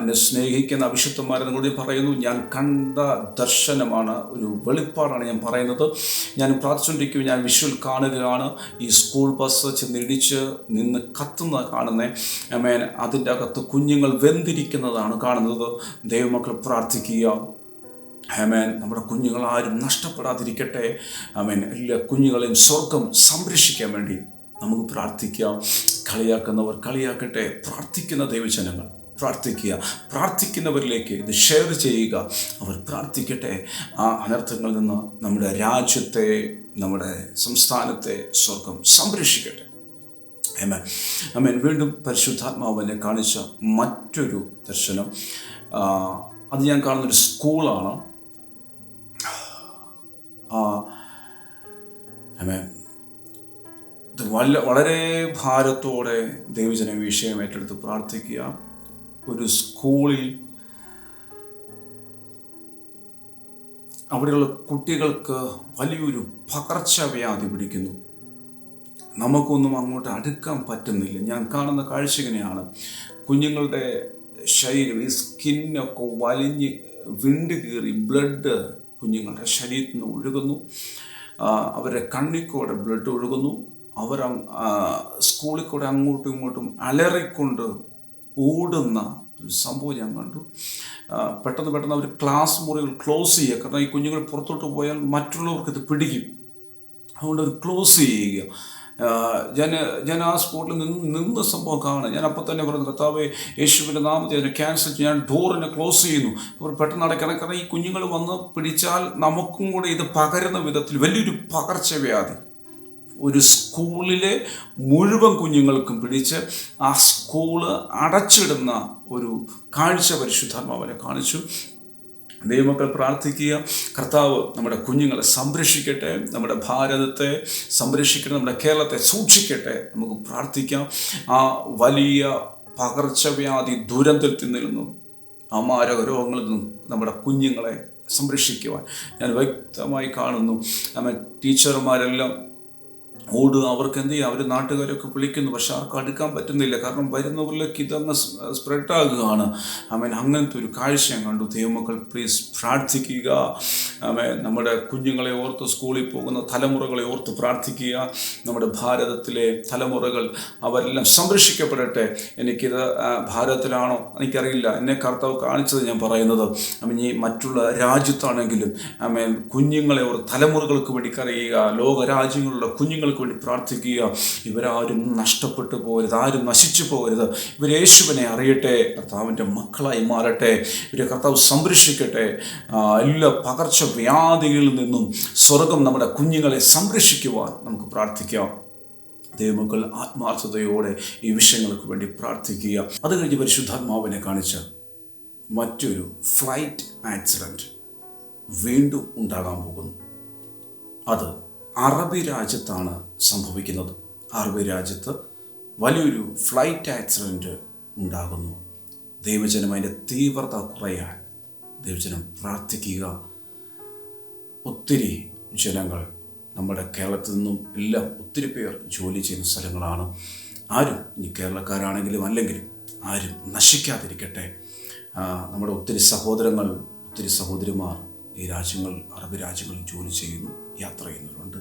എന്നെ സ്നേഹിക്കുന്ന അഭിഷിക്തന്മാരെ കൂടി പറയുന്നു. ഞാൻ കണ്ട ദർശനമാണ് ഒരു വെളിപ്പാടാണ് ഞാൻ പറയുന്നത്. ഞാൻ പ്രാർത്ഥിച്ചുകൊണ്ടിരിക്കും ഞാൻ വിഷ്വൽ കാണുകയാണ്. ഈ സ്കൂൾ ബസ് ചെന്നിടിച്ച് നിന്ന് കത്തുന്ന കാണുന്നേ. അമേൻ അതിന്റെ അകത്ത് കുഞ്ഞുങ്ങൾ വെന്തിരിക്കുന്നതാണ് കാണുന്നത്. ദൈവമക്കൾ പ്രാർത്ഥിക്കുക. ആമേൻ. നമ്മുടെ കുഞ്ഞുങ്ങൾ ആരും നഷ്ടപ്പെടാതിരിക്കട്ടെ. ആമേൻ. എല്ലാ കുഞ്ഞുങ്ങളെയും സ്വർഗം സംരക്ഷിക്കാൻ വേണ്ടി നമുക്ക് പ്രാർത്ഥിക്കാം. കളിയാക്കുന്നവർ കളിയാക്കട്ടെ. പ്രാർത്ഥിക്കുന്ന ദൈവജനങ്ങൾ പ്രാർത്ഥിക്കുക. പ്രാർത്ഥിക്കുന്നവരിലേക്ക് ഇത് ഷെയർ ചെയ്യുക. അവർ പ്രാർത്ഥിക്കട്ടെ. ആ അനർത്ഥങ്ങളിൽ നിന്ന് നമ്മുടെ രാജ്യത്തെ നമ്മുടെ സംസ്ഥാനത്തെ സ്വർഗം സംരക്ഷിക്കട്ടെ. അമേൻ അമ്മൻ വീണ്ടും പരിശുദ്ധാത്മാവിനെ കാണിച്ച മറ്റൊരു ദർശനം. അത് ഞാൻ കാണുന്നൊരു സ്കൂളാണ്. ആ, അമേൻ ഇത് വല്ല വളരെ ഭാരത്തോടെ ദൈവജന വിഷയം ഏറ്റെടുത്ത് പ്രാർത്ഥിക്കുക. ഒരു സ്കൂളിൽ അവിടെയുള്ള കുട്ടികൾക്ക് വലിയൊരു പകർച്ചവ്യാധി പിടിക്കുന്നു. നമുക്കൊന്നും അങ്ങോട്ട് അടുക്കാൻ പറ്റുന്നില്ല. ഞാൻ കാണുന്ന കാഴ്ച ഇങ്ങനെയാണ് കുഞ്ഞുങ്ങളുടെ ശരീരം ഈ സ്കിന്നൊക്കെ വലിഞ്ഞ് വിണ്ട് കീറി ബ്ലഡ് കുഞ്ഞുങ്ങളുടെ ശരീരത്തിൽ നിന്ന് ഒഴുകുന്നു അവരുടെ കണ്ണിക്കോടെ ബ്ലഡ് ഒഴുകുന്നു. അവർ സ്കൂളിൽ കൂടെ അങ്ങോട്ടും ഇങ്ങോട്ടും അലറിക്കൊണ്ട് ഓടുന്ന ഒരു സംഭവം ഞാൻ കണ്ടു. പെട്ടെന്ന് പെട്ടെന്ന് അവർ ക്ലാസ് മുറികൾ ക്ലോസ് ചെയ്യുക. കാരണം ഈ കുഞ്ഞുങ്ങൾ പുറത്തോട്ട് പോയാൽ മറ്റുള്ളവർക്ക് ഇത് പിടിക്കും. അതുകൊണ്ട് അത് ക്ലോസ് ചെയ്യുക. ഞാൻ ഞാൻ ആ സ്പോട്ടിൽ നിന്ന് നിന്ന സംഭവം കാണാം. ഞാൻ അപ്പം തന്നെ പറഞ്ഞു കർത്താവ് യേശുവിന്റെ നാമത്തെ അതിനെ ക്യാൻസൽ ഞാൻ ഡോറിനെ ക്ലോസ് ചെയ്യുന്നു. അവർ പെട്ടെന്ന് അടയ്ക്കണം കാരണം ഈ കുഞ്ഞുങ്ങൾ വന്ന് പിടിച്ചാൽ നമുക്കും കൂടെ ഇത് പകരുന്ന വിധത്തിൽ വലിയൊരു പകർച്ചവ്യാധി. ഒരു സ്കൂളിലെ മുഴുവൻ കുഞ്ഞുങ്ങൾക്കും പിടിച്ച് ആ സ്കൂൾ അടച്ചിടുന്ന ഒരു കാഴ്ച പരിശുദ്ധാത്മാവനെ കാണിച്ചു. ദൈവമക്കൾ പ്രാർത്ഥിക്കുക. കർത്താവ് നമ്മുടെ കുഞ്ഞുങ്ങളെ സംരക്ഷിക്കട്ടെ. നമ്മുടെ ഭാരതത്തെ സംരക്ഷിക്കട്ടെ. നമ്മുടെ കേരളത്തെ സൂക്ഷിക്കട്ടെ. നമുക്ക് പ്രാർത്ഥിക്കാം. ആ വലിയ പകർച്ചവ്യാധി ദുരന്തത്തിൽ നിന്നും ആ മാരക രോഗങ്ങളിൽ നിന്നും നമ്മുടെ കുഞ്ഞുങ്ങളെ സംരക്ഷിക്കുവാൻ ഞാൻ വ്യക്തമായി കാണുന്നു. നമ്മുടെ ടീച്ചർമാരെല്ലാം ഓടുക അവർക്ക് എന്ത് ചെയ്യുക അവർ നാട്ടുകാരൊക്കെ വിളിക്കുന്നു. പക്ഷെ ആർക്കും അടുക്കാൻ പറ്റുന്നില്ല. കാരണം വരുന്നവരിലേക്ക് ഇതങ്ങ് സ്പ്രെഡ് ആകുകയാണ് അവൻ അങ്ങനത്തെ ഒരു കാഴ്ച ഞാൻ കണ്ടു. ദൈവമക്കൾ പ്ലീസ് പ്രാർത്ഥിക്കുക. ആമേ നമ്മുടെ കുഞ്ഞുങ്ങളെ ഓർത്ത് സ്കൂളിൽ പോകുന്ന തലമുറകളെ ഓർത്ത് പ്രാർത്ഥിക്കുക. നമ്മുടെ ഭാരതത്തിലെ തലമുറകൾ അവരെല്ലാം സംരക്ഷിക്കപ്പെടട്ടെ. എനിക്കിത് ഭാരതത്തിലാണോ? എനിക്കറിയില്ല. എന്നെ കർത്താവ് കാണിച്ചത് ഞാൻ പറയുന്നത്. അമ്മ ഈ മറ്റുള്ള രാജ്യത്താണെങ്കിലും ആമേൻ കുഞ്ഞുങ്ങളെ ഓർ തലമുറകൾക്ക് വേണ്ടി കറിയുക ലോക രാജ്യങ്ങളുടെ വേണ്ടി പ്രാർത്ഥിക്കുക. ഇവരാരും നഷ്ടപ്പെട്ടു പോകരുത് ആരും നശിച്ചു പോകരുത്. ഇവർ യേശുവിനെ അറിയട്ടെ കർത്താവിന്റെ മക്കളായി മാറട്ടെ ഇവരെ കർത്താവ് സംരക്ഷിക്കട്ടെ. എല്ലാ പകർച്ചവ്യാധികളിൽ നിന്നും സ്വർഗം നമ്മുടെ കുഞ്ഞുങ്ങളെ സംരക്ഷിക്കുവാൻ നമുക്ക് പ്രാർത്ഥിക്കാം. ദൈവമക്കൾ ആത്മാർത്ഥതയോടെ ഈ വിഷയങ്ങൾക്ക് വേണ്ടി പ്രാർത്ഥിക്കുക. അത് കഴിഞ്ഞ് പരിശുദ്ധാത്മാവിനെ കാണിച്ച മറ്റൊരു ഫ്ലൈറ്റ് ആക്സിഡന്റ് വീണ്ടും ഉണ്ടാകാൻ പോകുന്നു. അത് അറബി രാജ്യത്താണ് സംഭവിക്കുന്നത്. അറബി രാജ്യത്ത് വലിയൊരു ഫ്ലൈറ്റ് ആക്സിഡന്റ് ഉണ്ടാകുന്നു. ദൈവജനം അതിന്റെ തീവ്രത കുറയാൻ ദൈവജനം പ്രാർത്ഥിക്കുക. ഒത്തിരി ജനങ്ങൾ നമ്മുടെ കേരളത്തിൽ നിന്നും എല്ലാം ഒത്തിരി പേർ ജോലി ചെയ്യുന്ന സ്ഥലങ്ങളാണ്. ആരും ഇനി കേരളക്കാരാണെങ്കിലും അല്ലെങ്കിലും ആരും നശിക്കാതിരിക്കട്ടെ. നമ്മുടെ ഒത്തിരി സഹോദരങ്ങൾ ഒത്തിരി സഹോദരിമാർ ഈ രാജ്യങ്ങൾ അറബ് രാജ്യങ്ങളിൽ ജോലി ചെയ്യുന്നു. യാത്ര ചെയ്യുന്നവരുണ്ട്.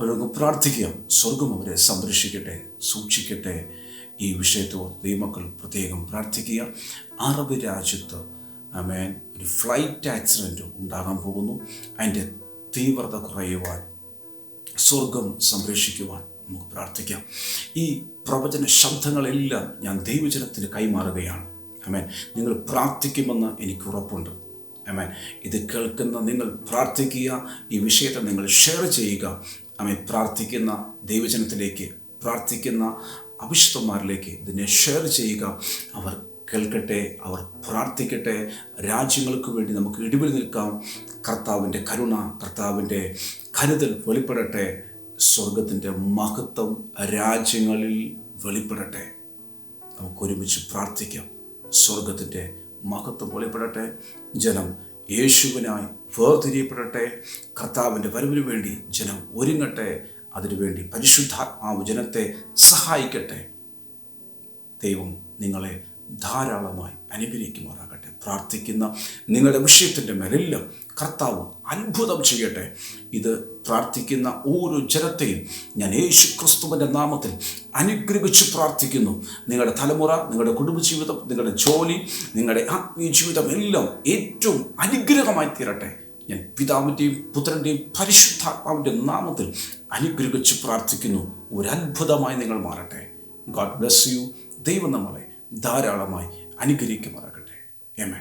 അവർക്ക് പ്രാർത്ഥിക്കുക സ്വർഗം അവരെ സംരക്ഷിക്കട്ടെ സൂക്ഷിക്കട്ടെ. ഈ വിഷയത്തെ ദൈവമക്കൾ പ്രത്യേകം പ്രാർത്ഥിക്കുക. അറബ് രാജ്യത്ത് ആമേൻ ഒരു ഫ്ലൈറ്റ് ആക്സിഡന്റ് ഉണ്ടാകാൻ പോകുന്നു. അതിന്റെ തീവ്രത കുറയുവാൻ സ്വർഗം സംരക്ഷിക്കുവാൻ നമുക്ക് പ്രാർത്ഥിക്കാം. ഈ പ്രവചന ശബ്ദങ്ങളെല്ലാം ഞാൻ ദൈവജനത്തിന് കൈമാറുകയാണ്. അമേൻ നിങ്ങൾ പ്രാർത്ഥിക്കുമെന്ന് എനിക്ക് ഉറപ്പുണ്ട്. അമേൻ ഇത് കേൾക്കുന്ന നിങ്ങൾ പ്രാർത്ഥിക്കുക ഈ വിഷയത്തെ നിങ്ങൾ ഷെയർ ചെയ്യുക. അമേൻ പ്രാർത്ഥിക്കുന്ന ദൈവജനത്തിലേക്ക് പ്രാർത്ഥിക്കുന്ന അഭിഷ്ടന്മാരിലേക്ക് ഇതിനെ ഷെയർ ചെയ്യുക. അവർ കേൾക്കട്ടെ അവർ പ്രാർത്ഥിക്കട്ടെ. രാജ്യങ്ങൾക്ക് വേണ്ടി നമുക്ക് ഇടിവിൽ നിൽക്കാം. കർത്താവിന്റെ കരുണ കർത്താവിന്റെ കരുതൽ വെളിപ്പെടട്ടെ. സ്വർഗത്തിന്റെ മഹത്വം രാജ്യങ്ങളിൽ വെളിപ്പെടട്ടെ. നമുക്കൊരുമിച്ച് പ്രാർത്ഥിക്കാം. സ്വർഗത്തിന്റെ മഹത്വം വെളിപ്പെടട്ടെ ജനം യേശുവിനായി വേർതിരിയപ്പെടട്ടെ. കർത്താവിന്റെ വരവിന് വേണ്ടി ജനം ഒരുങ്ങട്ടെ. അതിനുവേണ്ടി പരിശുദ്ധാത്മാവ് ജനത്തെ സഹായിക്കട്ടെ. ദൈവം നിങ്ങളെ ധാരാളമായി അനുഗ്രഹിക്കുമാറാകട്ടെ. പ്രാർത്ഥിക്കുന്ന നിങ്ങളുടെ വിഷയത്തിന്റെ മേലെല്ലാം കർത്താവ് അത്ഭുതം ചെയ്യട്ടെ. ഇത് പ്രാർത്ഥിക്കുന്ന ഓരോ ജനത്തെയും ഞാൻ യേശു ക്രിസ്തുവിന്റെ നാമത്തിൽ അനുഗ്രഹിച്ച് പ്രാർത്ഥിക്കുന്നു. നിങ്ങളുടെ തലമുറ നിങ്ങളുടെ കുടുംബജീവിതം നിങ്ങളുടെ ജോലി നിങ്ങളുടെ ആത്മീയ ജീവിതം എല്ലാം ഏറ്റവും അനുഗ്രഹമായി തീരട്ടെ. ഞാൻ പിതാവിന്റെയും പുത്രന്റെയും പരിശുദ്ധാത്മാവിന്റെ നാമത്തിൽ അനുഗ്രഹിച്ച് പ്രാർത്ഥിക്കുന്നു. ഒരു അത്ഭുതമായി നിങ്ങൾ മാറട്ടെ. ഗോഡ് ബ്ലെസ് യു ദൈവം നമ്മളെ ധാരാളമായി അനുഗ്രഹിക്കുമാറാകട്ടെ. ഏമേ